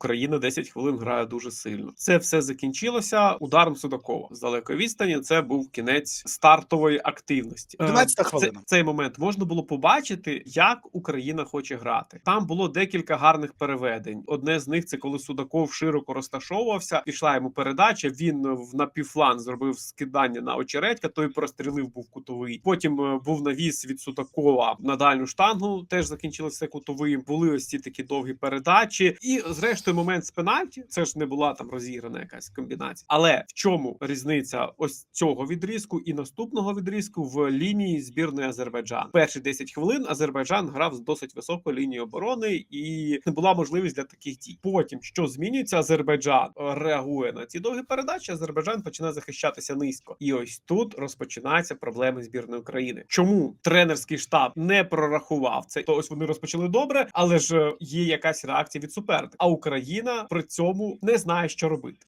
Україна 10 хвилин грає дуже сильно. Це все закінчилося ударом Судакова з далекої відстані. Це був кінець стартової активності. Е, 12-та Це, хвилина. цей момент можна було побачити, як Україна хоче грати. Там було декілька гарних переведень. Одне з них це коли Судаков широко розташовувався. Пішла йому передача. Він е, в напівфланг зробив скидання на очередька. Той прострілив був кутовий. Потім е, був навіс від Судакова на дальню штангу. Теж закінчилося кутовим. Були ось ці такі довгі передачі. І зрештою, момент з пенальті. Це ж не була там розіграна якась комбінація. Але в чому різниця ось цього відрізку і наступного відрізку в лінії збірної Азербайджан? Перші 10 хвилин Азербайджан грав з досить високою лінією оборони і не була можливість для таких дій. Потім що змінюється, Азербайджан реагує на ці довгі передачі. Азербайджан починає захищатися низько, і ось тут розпочинаються проблеми збірної України. Чому тренерський штаб не прорахував це? То ось вони розпочали добре, але ж е, є якась реакція від суперника. А Україна при цьому не знає, що робити.